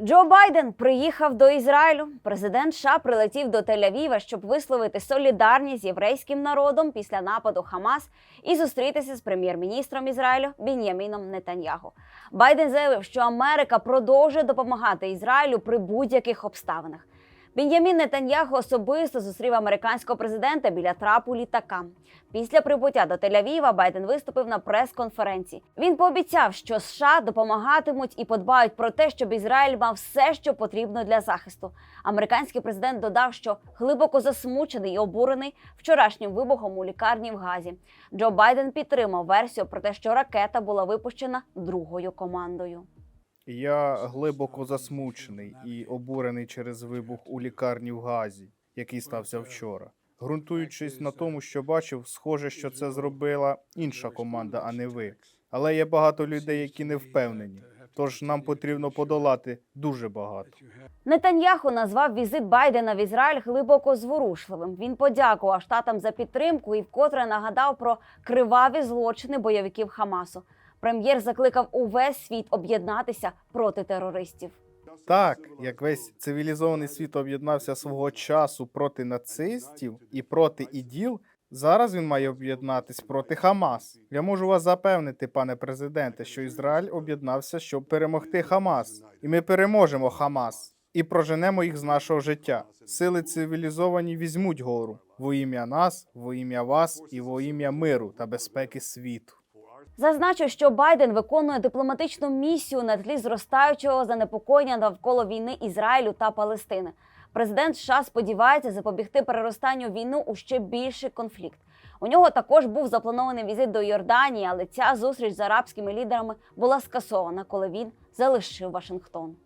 Джо Байден приїхав до Ізраїлю. Президент США прилетів до Тель-Авіва, щоб висловити солідарність з єврейським народом після нападу Хамас і зустрітися з прем'єр-міністром Ізраїлю Бін'яміном Нетаньягу. Байден заявив, що Америка продовжує допомагати Ізраїлю при будь-яких обставинах. Бін'ямін Нетаньяху особисто зустрів американського президента біля трапу літака. Після прибуття до Тель-Авіва Байден виступив на прес-конференції. Він пообіцяв, що США допомагатимуть і подбають про те, щоб Ізраїль мав все, що потрібно для захисту. Американський президент додав, що глибоко засмучений і обурений вчорашнім вибухом у лікарні в Газі. Джо Байден підтримав версію про те, що ракета була випущена другою командою. Я глибоко засмучений і обурений через вибух у лікарні в Газі, який стався вчора. Ґрунтуючись на тому, що бачив, схоже, що це зробила інша команда, а не ви. Але є багато людей, які не впевнені. Тож нам потрібно подолати дуже багато. Нетаньяху назвав візит Байдена в Ізраїль глибоко зворушливим. Він подякував штатам за підтримку і вкотре нагадав про криваві злочини бойовиків Хамасу. Прем'єр закликав увесь світ об'єднатися проти терористів. Так, як весь цивілізований світ об'єднався свого часу проти нацистів і проти іділ, зараз він має об'єднатись проти Хамас. Я можу вас запевнити, пане президенте, що Ізраїль об'єднався, щоб перемогти Хамас, і ми переможемо Хамас і проженемо їх з нашого життя. Сили цивілізовані візьмуть гору во ім'я нас, во ім'я вас і во ім'я миру та безпеки світу. Зазначив, що Байден виконує дипломатичну місію на тлі зростаючого занепокоєння навколо війни Ізраїлю та Палестини. Президент США сподівається запобігти переростанню війну у ще більший конфлікт. У нього також був запланований візит до Йорданії, але ця зустріч з арабськими лідерами була скасована, коли він залишив Вашингтон.